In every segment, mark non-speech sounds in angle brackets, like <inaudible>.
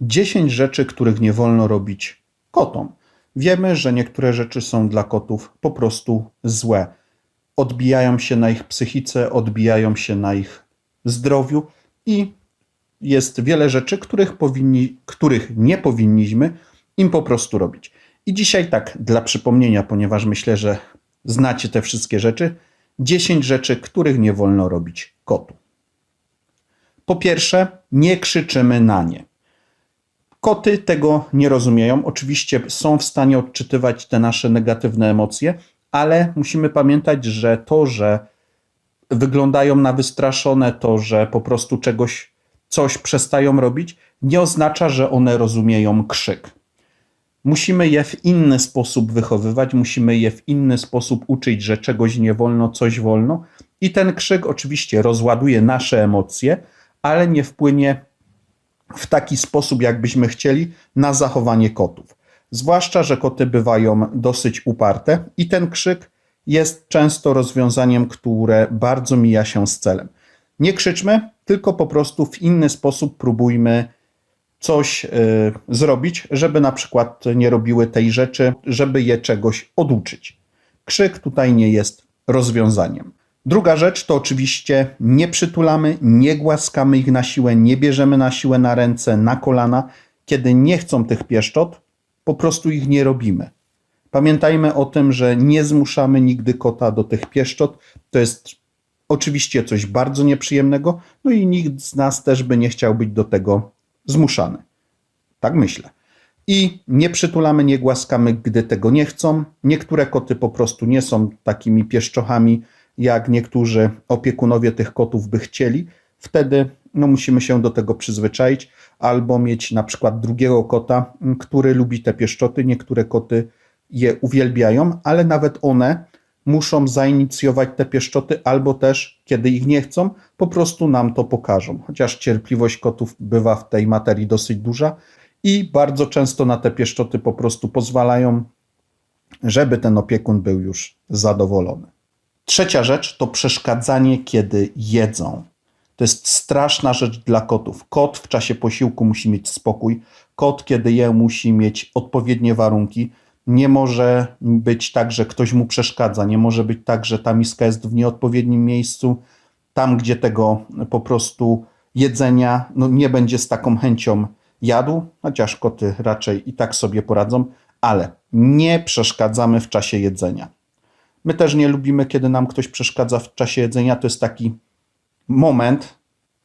10 rzeczy, których nie wolno robić kotom. Wiemy, że niektóre rzeczy są dla kotów po prostu złe. Odbijają się na ich psychice, odbijają się na ich zdrowiu i jest wiele rzeczy, których, powinni, których nie powinniśmy im po prostu robić. I dzisiaj tak, dla przypomnienia, ponieważ myślę, że znacie te wszystkie rzeczy, 10 rzeczy, których nie wolno robić kotu. Po pierwsze, nie krzyczymy na nie. Koty tego nie rozumieją. Oczywiście są w stanie odczytywać te nasze negatywne emocje, ale musimy pamiętać, że to, że wyglądają na wystraszone, to, że po prostu czegoś, coś przestają robić, nie oznacza, że one rozumieją krzyk. Musimy je w inny sposób wychowywać, musimy je w inny sposób uczyć, że czegoś nie wolno, coś wolno. I ten krzyk oczywiście rozładuje nasze emocje, ale nie wpłynie w taki sposób, jakbyśmy chcieli, na zachowanie kotów. Zwłaszcza, że koty bywają dosyć uparte i ten krzyk jest często rozwiązaniem, które bardzo mija się z celem. Nie krzyczmy, tylko po prostu w inny sposób próbujmy coś y, zrobić, żeby na przykład nie robiły tej rzeczy, żeby je czegoś oduczyć. Krzyk tutaj nie jest rozwiązaniem. Druga rzecz to oczywiście nie przytulamy, nie głaskamy ich na siłę, nie bierzemy na siłę na ręce, na kolana. Kiedy nie chcą tych pieszczot, po prostu ich nie robimy. Pamiętajmy o tym, że nie zmuszamy nigdy kota do tych pieszczot. To jest oczywiście coś bardzo nieprzyjemnego, no i nikt z nas też by nie chciał być do tego zmuszany. Tak myślę. I nie przytulamy, nie głaskamy, gdy tego nie chcą. Niektóre koty po prostu nie są takimi pieszczochami, jak niektórzy opiekunowie tych kotów by chcieli. Wtedy no, musimy się do tego przyzwyczaić, albo mieć na przykład drugiego kota, który lubi te pieszczoty. Niektóre koty je uwielbiają, ale nawet one muszą zainicjować te pieszczoty, albo też, kiedy ich nie chcą, po prostu nam to pokażą. Chociaż cierpliwość kotów bywa w tej materii dosyć duża i bardzo często na te pieszczoty po prostu pozwalają, żeby ten opiekun był już zadowolony. Trzecia rzecz to przeszkadzanie, kiedy jedzą. To jest straszna rzecz dla kotów. Kot w czasie posiłku musi mieć spokój. Kot, kiedy je, musi mieć odpowiednie warunki nie może być tak, że ktoś mu przeszkadza, nie może być tak, że ta miska jest w nieodpowiednim miejscu, tam gdzie tego po prostu jedzenia no, nie będzie z taką chęcią jadł, chociaż koty raczej i tak sobie poradzą, ale nie przeszkadzamy w czasie jedzenia. My też nie lubimy, kiedy nam ktoś przeszkadza w czasie jedzenia. To jest taki moment,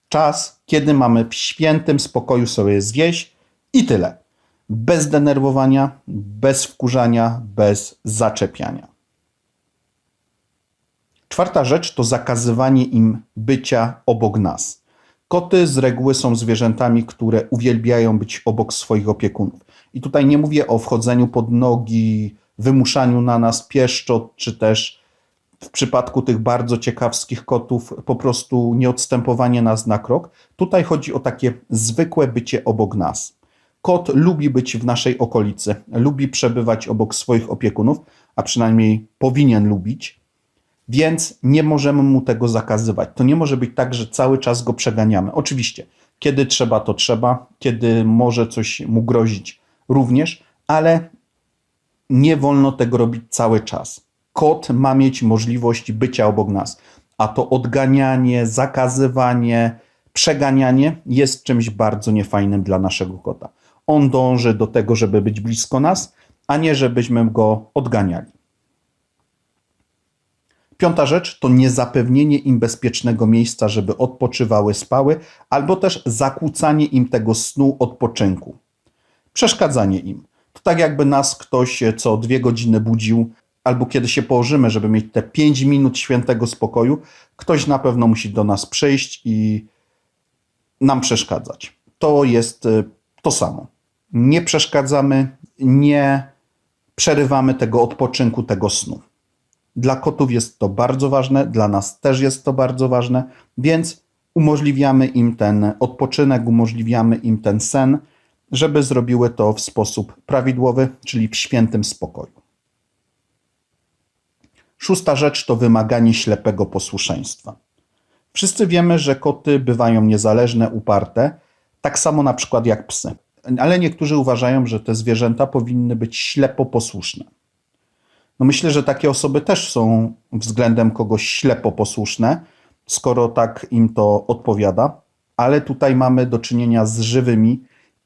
czas, kiedy mamy w świętym spokoju sobie zjeść i tyle bez denerwowania, bez wkurzania, bez zaczepiania. Czwarta rzecz to zakazywanie im bycia obok nas. Koty z reguły są zwierzętami, które uwielbiają być obok swoich opiekunów. I tutaj nie mówię o wchodzeniu pod nogi, wymuszaniu na nas pieszczot, czy też w przypadku tych bardzo ciekawskich kotów po prostu nieodstępowanie nas na krok. Tutaj chodzi o takie zwykłe bycie obok nas. Kot lubi być w naszej okolicy, lubi przebywać obok swoich opiekunów, a przynajmniej powinien lubić, więc nie możemy mu tego zakazywać. To nie może być tak, że cały czas go przeganiamy. Oczywiście, kiedy trzeba, to trzeba, kiedy może coś mu grozić również, ale nie wolno tego robić cały czas. Kot ma mieć możliwość bycia obok nas, a to odganianie, zakazywanie, przeganianie jest czymś bardzo niefajnym dla naszego kota. On dąży do tego, żeby być blisko nas, a nie żebyśmy go odganiali. Piąta rzecz to niezapewnienie im bezpiecznego miejsca, żeby odpoczywały, spały, albo też zakłócanie im tego snu odpoczynku. Przeszkadzanie im. Tak jakby nas ktoś co dwie godziny budził, albo kiedy się położymy, żeby mieć te pięć minut świętego spokoju, ktoś na pewno musi do nas przyjść i nam przeszkadzać. To jest y, to samo. Nie przeszkadzamy, nie przerywamy tego odpoczynku, tego snu. Dla kotów jest to bardzo ważne, dla nas też jest to bardzo ważne, więc umożliwiamy im ten odpoczynek, umożliwiamy im ten sen, żeby zrobiły to w sposób prawidłowy, czyli w świętym spokoju. Szósta rzecz to wymaganie ślepego posłuszeństwa. Wszyscy wiemy, że koty bywają niezależne, uparte, tak samo na przykład jak psy. ale niektórzy uważają, że te zwierzęta powinny być ślepo posłuszne. No myślę, że takie osoby też są względem kogoś ślepo posłuszne, skoro tak im to odpowiada, ale tutaj mamy do czynienia z żywymi,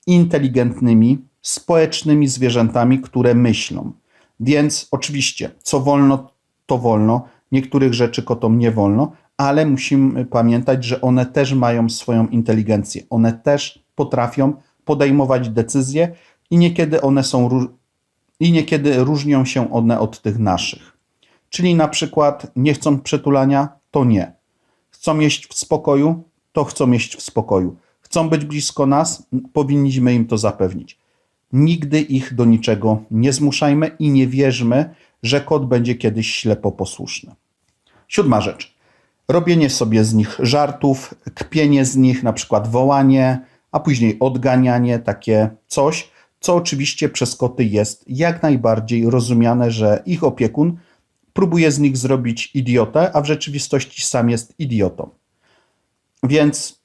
inteligentnymi, społecznymi zwierzętami, które myślą. Więc oczywiście, co wolno, to wolno, niektórych rzeczy kotom nie wolno, ale musimy pamiętać, że one też mają swoją inteligencję. One też potrafią podejmować decyzje i niekiedy one są i niekiedy różnią się one od tych naszych. Czyli na przykład nie chcą przytulania, to nie. Chcą jeść w spokoju, to chcą jeść w spokoju. Chcą być blisko nas, powinniśmy im to zapewnić. Nigdy ich do niczego nie zmuszajmy i nie wierzmy, że kot będzie kiedyś ślepo posłuszny. Siódma rzecz. Robienie sobie z nich żartów, kpienie z nich, na przykład wołanie, a później odganianie, takie coś, co oczywiście przez koty jest jak najbardziej rozumiane, że ich opiekun próbuje z nich zrobić idiotę, a w rzeczywistości sam jest idiotą. Więc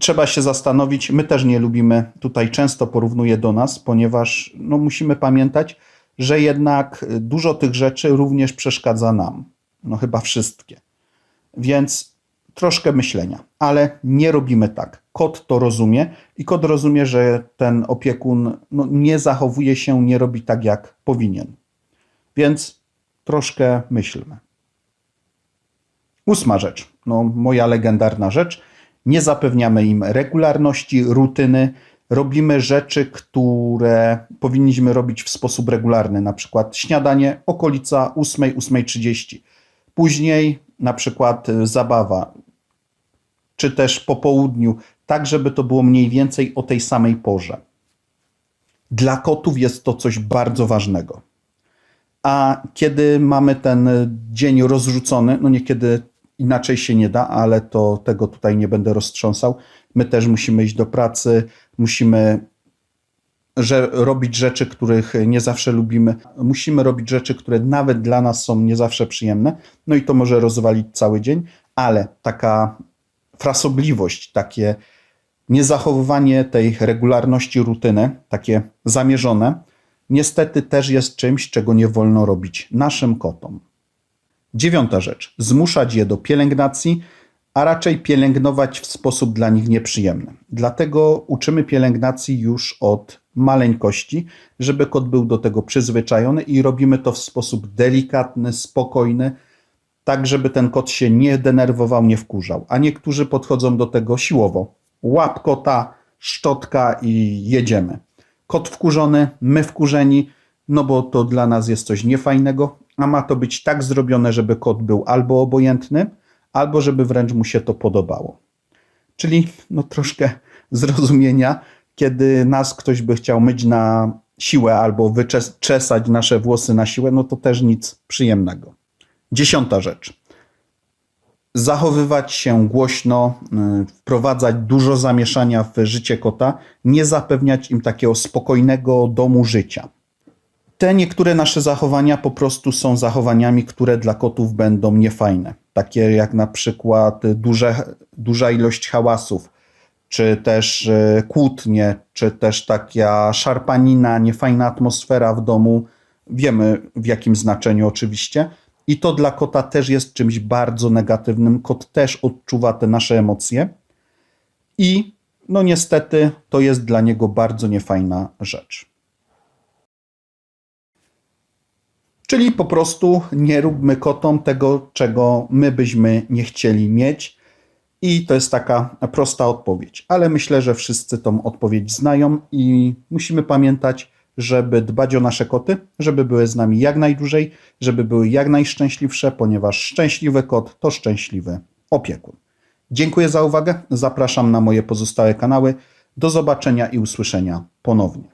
trzeba się zastanowić. My też nie lubimy, tutaj często porównuje do nas, ponieważ no, musimy pamiętać, że jednak dużo tych rzeczy również przeszkadza nam. No chyba wszystkie. Więc troszkę myślenia, ale nie robimy tak. Kot to rozumie i kot rozumie, że ten opiekun no, nie zachowuje się, nie robi tak, jak powinien. Więc troszkę myślmy. Ósma rzecz, no moja legendarna rzecz. Nie zapewniamy im regularności, rutyny. Robimy rzeczy, które powinniśmy robić w sposób regularny, na przykład śniadanie okolica 8, 8.30. Później na przykład y, zabawa, czy też po południu, tak żeby to było mniej więcej o tej samej porze. Dla kotów jest to coś bardzo ważnego. A kiedy mamy ten dzień rozrzucony, no niekiedy inaczej się nie da, ale to tego tutaj nie będę roztrząsał. My też musimy iść do pracy, musimy że robić rzeczy, których nie zawsze lubimy. Musimy robić rzeczy, które nawet dla nas są nie zawsze przyjemne. No i to może rozwalić cały dzień, ale taka frasobliwość, takie niezachowywanie tej regularności rutyny, takie zamierzone, niestety też jest czymś, czego nie wolno robić naszym kotom. Dziewiąta rzecz. Zmuszać je do pielęgnacji, a raczej pielęgnować w sposób dla nich nieprzyjemny. Dlatego uczymy pielęgnacji już od maleńkości, żeby kot był do tego przyzwyczajony i robimy to w sposób delikatny, spokojny, tak żeby ten kot się nie denerwował, nie wkurzał. A niektórzy podchodzą do tego siłowo. Łap kota, szczotka i jedziemy. Kot wkurzony, my wkurzeni, no bo to dla nas jest coś niefajnego, a ma to być tak zrobione, żeby kot był albo obojętny, albo żeby wręcz mu się to podobało. Czyli no troszkę <laughs> zrozumienia, kiedy nas ktoś by chciał myć na siłę albo wyczesać nasze włosy na siłę, no to też nic przyjemnego. Dziesiąta rzecz. Zachowywać się głośno, y, wprowadzać dużo zamieszania w życie kota, nie zapewniać im takiego spokojnego domu życia. Te niektóre nasze zachowania po prostu są zachowaniami, które dla kotów będą niefajne. Takie jak na przykład duże, duża ilość hałasów, czy też e, kłótnie, czy też taka szarpanina, niefajna atmosfera w domu. Wiemy w jakim znaczeniu oczywiście. I to dla kota też jest czymś bardzo negatywnym. Kot też odczuwa te nasze emocje. I no niestety to jest dla niego bardzo niefajna rzecz. Czyli po prostu nie róbmy kotom tego, czego my byśmy nie chcieli mieć. I to jest taka prosta odpowiedź. Ale myślę, że wszyscy tą odpowiedź znają i musimy pamiętać, żeby dbać o nasze koty, żeby były z nami jak najdłużej, żeby były jak najszczęśliwsze, ponieważ szczęśliwy kot to szczęśliwy opiekun. Dziękuję za uwagę. Zapraszam na moje pozostałe kanały. Do zobaczenia i usłyszenia ponownie.